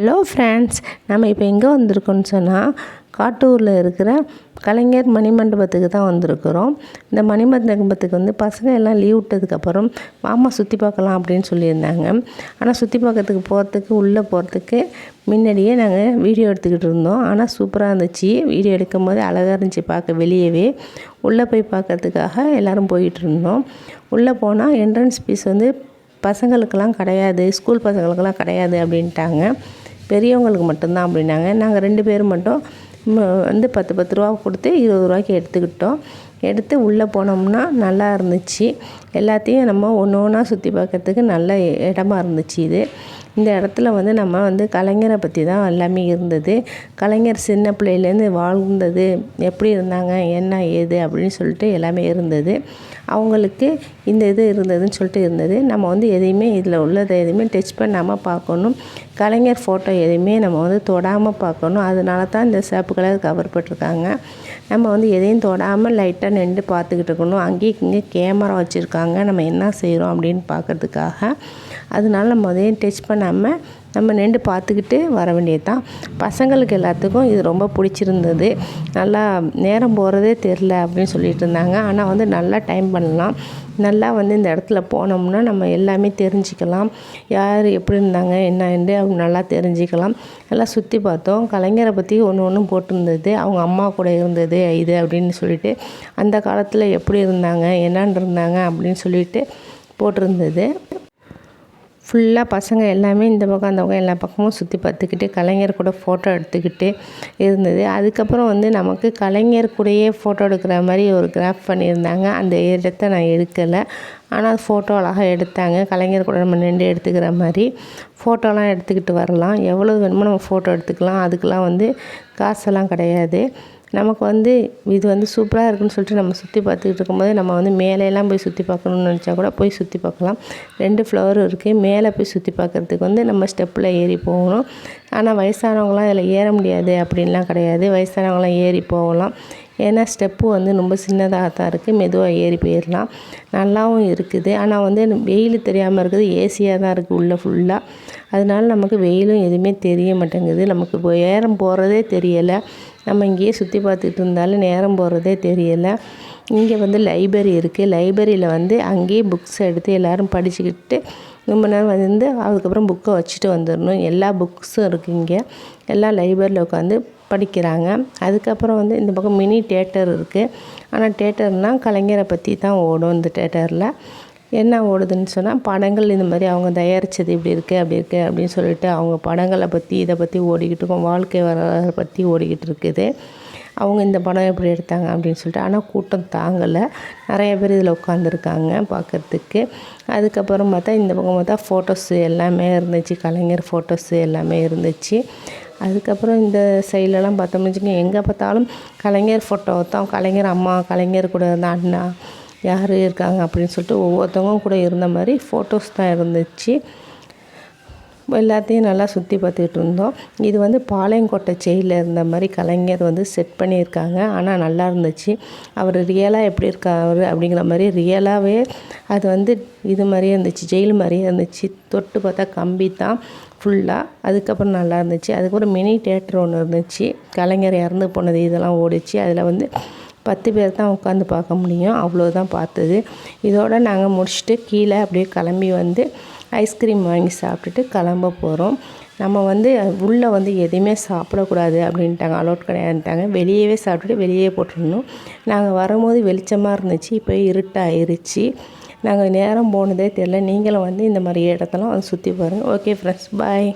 Hello friends நம்ம இப்போ எங்கே வந்திருக்கோம்னு சொன்னால் காட்டூரில் இருக்கிற கலைஞர் மணிமண்டபத்துக்கு தான் வந்திருக்கிறோம். இந்த மணிமண்டபத்துக்கு வந்து பசங்க எல்லாம் லீவ் விட்டதுக்கப்புறம் மாமா சுற்றி பார்க்கலாம் அப்படின்னு சொல்லியிருந்தாங்க. ஆனால் சுற்றி பார்க்கறதுக்கு போகிறதுக்கு உள்ளே போகிறதுக்கு முன்னாடியே நாங்கள் வீடியோ எடுத்துக்கிட்டு இருந்தோம். ஆனால் சூப்பராக இருந்துச்சு. வீடியோ எடுக்கும் போது அழகாக இருந்துச்சு பார்க்க வெளியவே. உள்ளே போய் பார்க்கறதுக்காக எல்லோரும் போயிட்டு இருந்தோம். உள்ளே போனால் என்ட்ரன்ஸ் ஃபீஸ் வந்து பசங்களுக்கெல்லாம் கிடையாது. ஸ்கூல் பசங்களுக்கெல்லாம் கிடையாது அப்படின்ட்டாங்க. பெரியவங்களுக்கு மட்டும்தான் அப்படின்னாங்க. நாங்கள் ரெண்டு பேரும் மட்டும் வந்து பத்து பத்து ரூபா கொடுத்து இருபது ரூபாய்க்கு எடுத்துக்கிட்டோம். எடுத்து உள்ளே போனோம்னா நல்லா இருந்துச்சு. எல்லாத்தையும் நம்ம ஒன்று ஒன்றா சுற்றி பார்க்கறதுக்கு நல்ல இடமா இருந்துச்சு இது. இந்த இடத்துல வந்து நம்ம வந்து கலைஞரை பற்றி தான் எல்லாமே இருந்தது. கலைஞர் சின்ன பிள்ளையிலேருந்து வாழ்ந்தது. எப்படி இருந்தாங்க என்ன ஏது அப்படின்னு சொல்லிட்டு எல்லாமே இருந்தது. அவங்களுக்கு இந்த இது இருந்ததுன்னு சொல்லிட்டு இருந்தது. நம்ம வந்து எதையுமே இதில் உள்ளதை எதையுமே டச் பண்ணாமல் பார்க்கணும். கலைஞர் ஃபோட்டோ எதையுமே நம்ம வந்து தொடாமல் பார்க்கணும். அதனால தான் இந்த சிவப்பு கலர் கவர் போட்டிருக்காங்க. நம்ம வந்து எதையும் தொடாமல் லைட்டாக நின்று பார்த்துக்கிட்டு இருக்கணும். அங்கேயே இங்கே கேமரா வச்சுருக்காங்க. நம்ம என்ன செய்கிறோம் அப்படின்னு பார்க்குறதுக்காக. அதனால நம்ம அதையும் டச் பண்ணாமல் நம்ம நின்று பார்த்துக்கிட்டு வர வேண்டியது தான் பசங்களுக்கு எல்லாத்துக்கும் இது ரொம்ப பிடிச்சிருந்தது. நல்லா நேரம் போகிறதே தெரில அப்படின்னு சொல்லிட்டு இருந்தாங்க. ஆனால் வந்து நல்லா டைம் பண்ணலாம். நல்லா வந்து இந்த இடத்துல போனோம்னா நம்ம எல்லாமே தெரிஞ்சுக்கலாம். யார் எப்படி இருந்தாங்க என்னன்னு அவங்க நல்லா தெரிஞ்சுக்கலாம். நல்லா சுற்றி பார்த்தோம். கலைஞரை பற்றி ஒன்று ஒன்றும் போட்டிருந்தது. அவங்க அம்மா கூட இருந்தது இது அப்படின்னு சொல்லிட்டு. அந்த காலத்தில் எப்படி இருந்தாங்க என்னென்னு இருந்தாங்க அப்படின்னு சொல்லிட்டு போட்டிருந்தது. ஃபுல்லாக பசங்க எல்லாமே இந்த பக்கம் அந்த பக்கம் எல்லா பக்கமும் சுற்றி பார்த்துக்கிட்டு கலைஞர் கூட ஃபோட்டோ எடுத்துக்கிட்டு இருந்தது. அதுக்கப்புறம் வந்து நமக்கு கலைஞர் கூடயே ஃபோட்டோ எடுக்கிற மாதிரி ஒரு கிராஃப் பண்ணியிருந்தாங்க. அந்த இடத்த நான் எடுக்கலை. ஆனால் ஃபோட்டோ அழகாக எடுத்தாங்க. கலைஞர் கூட நம்ம நின்று எடுத்துக்கிற மாதிரி ஃபோட்டோலாம் எடுத்துக்கிட்டு வரலாம். எவ்வளோ வேணுமோ நம்ம ஃபோட்டோ எடுத்துக்கலாம். அதுக்கெலாம் வந்து காசெல்லாம் கிடையாது. நமக்கு வந்து இது வந்து சூப்பராக இருக்குன்னு சொல்லிட்டு நம்ம சுற்றி பார்த்துக்கிட்டு இருக்கும்போது நம்ம வந்து மேலேலாம் போய் சுற்றி பார்க்கணுன்னு நினச்சா கூட போய் சுற்றி பார்க்கலாம். ரெண்டு ஃப்ளோரும் இருக்குது மேலே போய் சுற்றி பார்க்குறதுக்கு வந்து நம்ம ஸ்டெப்பில் ஏறி போகணும். ஆனால் வயசானவங்களாம் இதில் ஏற முடியாது அப்படின்லாம் கிடையாது. வயசானவங்களாம் ஏறி போகலாம். ஏன்னா ஸ்டெப்பு வந்து ரொம்ப சின்னதாக தான் இருக்குது. மெதுவாக ஏறி போயிடலாம். நல்லாவும் இருக்குது. ஆனால் வந்து வெயில் தெரியாமல் இருக்குது. ஏசியாக தான் இருக்குது உள்ளே ஃபுல்லாக அதனால நமக்கு வெயிலும் எதுவுமே தெரிய மாட்டேங்குது. நமக்கு ஏறம் போகிறதே தெரியலை. நம்ம இங்கேயே சுற்றி பார்த்துட்டு இருந்தாலும் நேரம் போகிறதே தெரியலை. இங்கே வந்து லைப்ரரி இருக்குது. லைப்ரரியில் வந்து அங்கேயே புக்ஸ் எடுத்து எல்லோரும் படிச்சுக்கிட்டு ரொம்ப நேரம் வந்து அதுக்கப்புறம் புக்கை வச்சுட்டு வந்துடணும். எல்லா புக்ஸும் இருக்குது இங்கே. எல்லா லைப்ரரியில் உட்காந்து படிக்கிறாங்க. அதுக்கப்புறம் வந்து இந்த பக்கம் மினி தேட்டர் இருக்குது ஆனால் தேட்டர்னால் கலைஞரை பற்றி தான் ஓடும் இந்த தேட்டரில் என்ன ஓடுதுன்னு சொன்னால் படங்கள் இந்த மாதிரி அவங்க தயாரித்தது இப்படி இருக்குது அப்படி இருக்குது அப்படின்னு சொல்லிட்டு அவங்க படங்களை பற்றி இதை பற்றி ஓடிக்கிட்டு இருக்கோம். வாழ்க்கை வரலாறு பற்றி ஓடிக்கிட்டு இருக்குது. அவங்க இந்த படம் எப்படி எடுத்தாங்க அப்படின்னு சொல்லிட்டு ஆனால் கூட்டம் தாங்கலை. நிறைய பேர் இதில் உட்காந்துருக்காங்க பார்க்குறதுக்கு. அதுக்கப்புறம் பார்த்தா இந்த பக்கம் பார்த்தா ஃபோட்டோஸ் எல்லாமே இருந்துச்சு. கலைஞர் ஃபோட்டோஸ் எல்லாமே இருந்துச்சு. அதுக்கப்புறம் இந்த சைட்லலாம் பார்த்தோம்னு வச்சுக்கோங்க எங்கே பார்த்தாலும் கலைஞர் ஃபோட்டோ தான் கலைஞர் அம்மா கலைஞர் கூட இருந்த அண்ணா யார் இருக்காங்க அப்படின்னு சொல்லிட்டு ஒவ்வொருத்தவங்க கூட இருந்த மாதிரி ஃபோட்டோஸ் தான் இருந்துச்சு. எல்லாத்தையும் நல்லா சுற்றி பார்த்துக்கிட்டு இருந்தோம். இது வந்து பாளையங்கோட்டை ஜெயிலில் இருந்த மாதிரி கலைஞர் வந்து செட் பண்ணியிருக்காங்க. ஆனால் நல்லா இருந்துச்சு. அவர் ரியலாக எப்படி இருக்கார் அப்படிங்கிற மாதிரி ரியலாகவே அது வந்து இது மாதிரியே இருந்துச்சு. ஜெயில் மாதிரியே இருந்துச்சு. தொட்டு பார்த்தா கம்பி தான் ஃபுல்லாக அதுக்கப்புறம் நல்லா இருந்துச்சு. அதுக்கப்புறம் மினி தேட்டர் ஒன்று இருந்துச்சு. கலைஞர் இறந்து போனது இதெல்லாம் ஓடிச்சு. அதில் வந்து பத்து பேர் தான் உட்காந்து பார்க்க முடியும். அவ்வளோதான் பார்த்தது. இதோடு நாங்கள் முடிச்சுட்டு கீழே அப்படியே கிளம்பி வந்து ஐஸ்கிரீம் வாங்கி சாப்பிட்டுட்டு கிளம்ப போகிறோம் நம்ம வந்து உள்ளே வந்து எதுவுமே சாப்பிடக்கூடாது அப்படின்ட்டாங்க. அலோட் கிடையாதுட்டாங்க வெளியவே சாப்பிட்டுட்டு வெளியே போட்டுடணும். நாங்கள் வரும்போது வெளிச்சமாக இருந்துச்சு. இப்போ இருட்டாயிருச்சு. நாங்கள் நேரம் போனதே தெரில நீங்களும் வந்து இந்த மாதிரி இடத்தெல்லாம் வந்து சுற்றி பாருங்கள் ஓகே ஃப்ரெண்ட்ஸ் பாய்